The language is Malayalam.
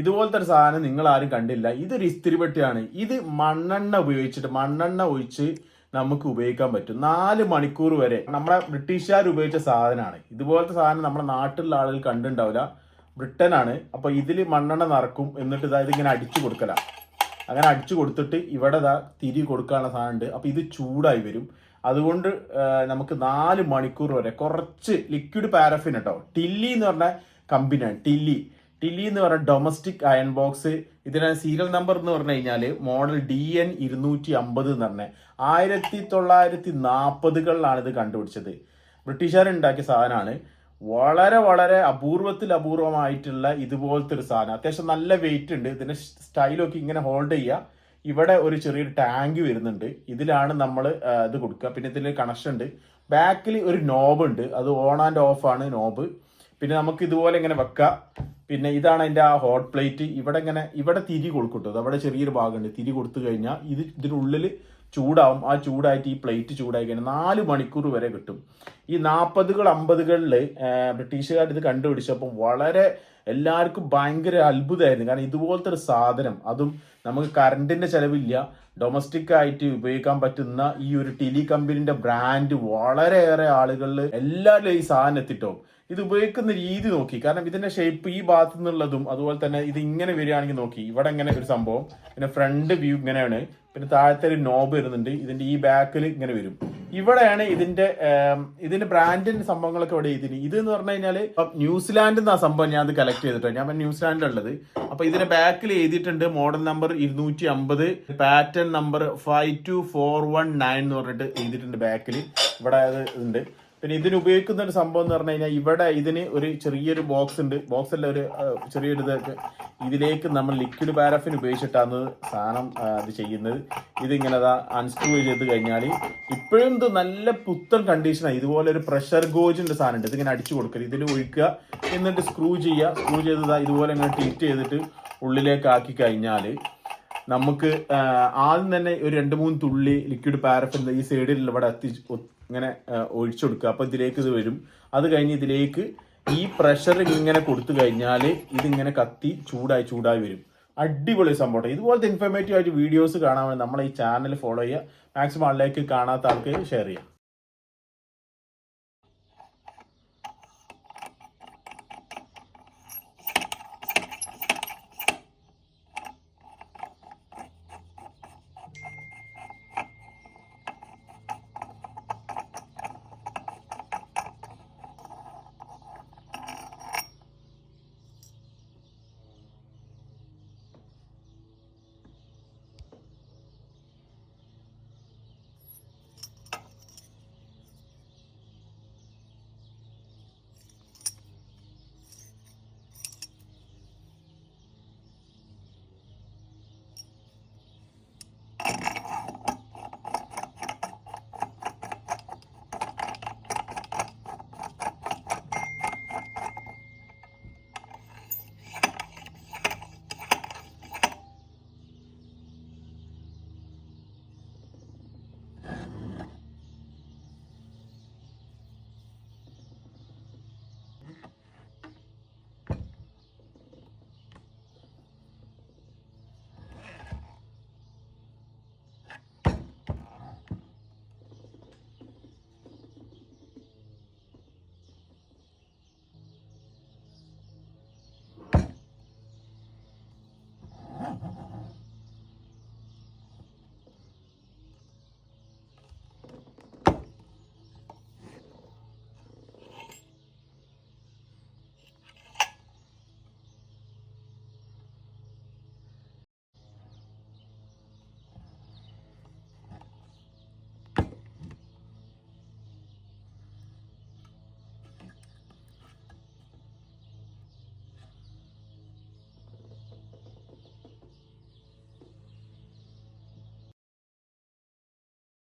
ഇതുപോലത്തെ ഒരു സാധനം നിങ്ങൾ ആരും കണ്ടില്ല. ഇതൊരു ഇസ്തിരി പെട്ടിയാണ് ഇത് മണ്ണെണ്ണ ഉപയോഗിച്ചിട്ട് മണ്ണെണ്ണ ഒഴിച്ച് നമുക്ക് ഉപയോഗിക്കാൻ പറ്റും. നാല് മണിക്കൂർ വരെ നമ്മുടെ ബ്രിട്ടീഷുകാർ ഉപയോഗിച്ച സാധനമാണ്. ഇതുപോലത്തെ സാധനം നമ്മുടെ നാട്ടിലുള്ള ആളുകൾ കണ്ടിട്ടുണ്ടാവില്ല. ബ്രിട്ടനാണ്. അപ്പോൾ ഇതിൽ മണ്ണെണ്ണ നിറക്കും എന്നിട്ട് ഇതാ ഇതിങ്ങനെ അടിച്ചു കൊടുക്കല. അങ്ങനെ അടിച്ചു കൊടുത്തിട്ട് ഇവിടെ ഇതാ തിരി കൊടുക്കാനുള്ള സാധനം ഉണ്ട് അപ്പൊ ഇത് ചൂടായി വരും. അതുകൊണ്ട് നമുക്ക് നാല് മണിക്കൂർ വരെ കുറച്ച് ലിക്വിഡ് പാരഫിൻ കേട്ടോ ടില്ലി എന്ന് പറഞ്ഞ കമ്പനിയാണ്. ടില്ലി. ടില്ലി എന്ന് പറഞ്ഞ ഡൊമസ്റ്റിക് അയൺ ബോക്സ് ഇതിന് സീരിയൽ നമ്പർ എന്ന് പറഞ്ഞു കഴിഞ്ഞാൽ മോഡൽ ഡി എൻ ഇരുന്നൂറ്റി അമ്പത് എന്ന് പറഞ്ഞ. ആയിരത്തി തൊള്ളായിരത്തി നാൽപ്പതുകളിലാണ് ഇത് കണ്ടുപിടിച്ചത്. ബ്രിട്ടീഷുകാർ ഉണ്ടാക്കിയ സാധനമാണ് വളരെ വളരെ അപൂർവത്തിൽ അപൂർവമായിട്ടുള്ള ഇതുപോലത്തെ ഒരു സാധനം. അത്യാവശ്യം നല്ല വെയിറ്റ് ഉണ്ട്. ഇതിന്റെ സ്റ്റൈലൊക്കെ ഇങ്ങനെ ഹോൾഡ് ചെയ്യുക. ഇവിടെ ഒരു ചെറിയൊരു ടാങ്ക് വരുന്നുണ്ട്. ഇതിലാണ് നമ്മൾ ഇത് കൊടുക്കുക. പിന്നെ ഇതിൽ കണക്ഷൻ ഉണ്ട്. ബാക്കിൽ ഒരു നോബ് ഉണ്ട്. അത് ഓൺ ആൻഡ് ഓഫ് ആണ് നോബ് പിന്നെ നമുക്ക് ഇതുപോലെ ഇങ്ങനെ വെക്കാം. പിന്നെ ഇതാണ് അതിന്റെ ആ ഹോട്ട് പ്ലേറ്റ് ഇവിടെ ഇങ്ങനെ ഇവിടെ തിരി കൊടുക്കും കേട്ടോ അവിടെ ചെറിയൊരു ഭാഗമുണ്ട്. തിരി കൊടുത്തു കഴിഞ്ഞാൽ ഇത് ഇതിനുള്ളിൽ ചൂടാവും. ആ ചൂടായിട്ട് ഈ പ്ലേറ്റ് ചൂടായി കഴിഞ്ഞാൽ നാല് മണിക്കൂർ വരെ കിട്ടും. ഈ നാൽപ്പതുകൾ അമ്പതുകളിൽ ബ്രിട്ടീഷുകാർ ഇത് കണ്ടുപിടിച്ചപ്പോൾ വളരെ എല്ലാവർക്കും ഭയങ്കര അത്ഭുതമായിരുന്നു. കാരണം ഇതുപോലത്തെ ഒരു സാധനം അതും നമുക്ക് കറണ്ടിന്റെ ചിലവില്ല. ഡൊമസ്റ്റിക് ആയിട്ട് ഉപയോഗിക്കാൻ പറ്റുന്ന ഈ ഒരു ടെലി കമ്പനിന്റെ ബ്രാൻഡ് വളരെയേറെ ആളുകളിൽ എല്ലാവരും ഈ സാധനം എത്തിട്ടോ. ഇത് ഉപയോഗിക്കുന്ന രീതി നോക്കി. കാരണം ഇതിന്റെ ഷേപ്പ് ഈ ഭാഗത്തു നിന്നുള്ളതും അതുപോലെ തന്നെ ഇത് ഇങ്ങനെ വരികയാണെങ്കിൽ നോക്കി. ഇവിടെ ഇങ്ങനെ ഒരു സംഭവം. പിന്നെ ഫ്രണ്ട് വ്യൂ ഇങ്ങനെയാണ്. പിന്നെ താഴത്തെ ഒരു നോബ് വരുന്നുണ്ട്. ഇതിന്റെ ഈ ബാക്കിൽ ഇങ്ങനെ വരും. ഇവിടെയാണ് ഇതിന്റെ ഇതിന്റെ ബ്രാൻഡിന്റെ സംഭവങ്ങളൊക്കെ ഇവിടെ ഇതിന് ഇത് എന്ന് പറഞ്ഞു കഴിഞ്ഞാൽ ന്യൂസിലാൻഡിൽ നിന്ന് ആ സംഭവം ഞാൻ അത് കളക്ട് ചെയ്തിട്ടുണ്ട് ഞാൻ ന്യൂസിലാൻഡിലുള്ളത് അപ്പൊ ഇതിന്റെ ബാക്കിൽ എഴുതിയിട്ടുണ്ട് മോഡൽ നമ്പർ ഇരുന്നൂറ്റി അമ്പത് pattern number five two four one nine എന്ന് പറഞ്ഞിട്ട് എഴുതിയിട്ടുണ്ട് ബാക്കിൽ ഇവിടെ അത് ഉണ്ട്. പിന്നെ ഇതിന് ഉപയോഗിക്കുന്ന ഒരു സംഭവം എന്ന് പറഞ്ഞു കഴിഞ്ഞാൽ ഇവിടെ ഇതിന് ഒരു ചെറിയൊരു ബോക്സ് ഉണ്ട്. ബോക്സ് അല്ല ഒരു ചെറിയൊരു ഇതൊക്കെ ഇതിലേക്ക് നമ്മൾ ലിക്വിഡ് പാരഫിൻ ഉപയോഗിച്ചിട്ടാണ് സാധനം അത് ഇത് ചെയ്യുന്നത്. ഇതിങ്ങനെ അൺസ്ക്രൂ ചെയ്ത് കഴിഞ്ഞാൽ ഇപ്പോഴും ഇത് നല്ല പുത്തൻ കണ്ടീഷനാണ് ഇതുപോലെ ഒരു പ്രഷർ ഗോജിന്റെ സാധനം ഉണ്ട്. ഇതിങ്ങനെ അടിച്ചു കൊടുക്കരുത് ഇതിൽ ഒഴിക്കുക എന്നിട്ട് സ്ക്രൂ ചെയ്യുക. സ്ക്രൂ ചെയ്ത് ഇതുപോലെ ഇങ്ങനെ ട്രീറ്റ് ചെയ്തിട്ട് ഉള്ളിലേക്ക് ആക്കി കഴിഞ്ഞാൽ നമുക്ക് ആദ്യം തന്നെ ഒരു രണ്ട് മൂന്ന് തുള്ളി ലിക്വിഡ് പാരഫിൻ ഈ സൈഡിൽ ഇവിടെ എത്തി ഇങ്ങനെ ഒഴിച്ചു കൊടുക്കുക. അപ്പൊ ഇതിലേക്ക് ഇത് വരും. അത് കഴിഞ്ഞ് ഇതിലേക്ക് ഈ പ്രഷർ ഇങ്ങനെ കൊടുത്തു കഴിഞ്ഞാൽ ഇതിങ്ങനെ കത്തി ചൂടായി ചൂടായി വരും. അടിപൊളി സംഭവം ഇതുപോലത്തെ ഇൻഫോർമേറ്റീവ് ആയിട്ട് വീഡിയോസ് കാണാൻ നമ്മളെ ഈ ചാനൽ ഫോളോ ചെയ്യുക. മാക്സിമം ആളിലേക്ക് കാണാത്ത ആൾക്ക് ഷെയർ ചെയ്യാം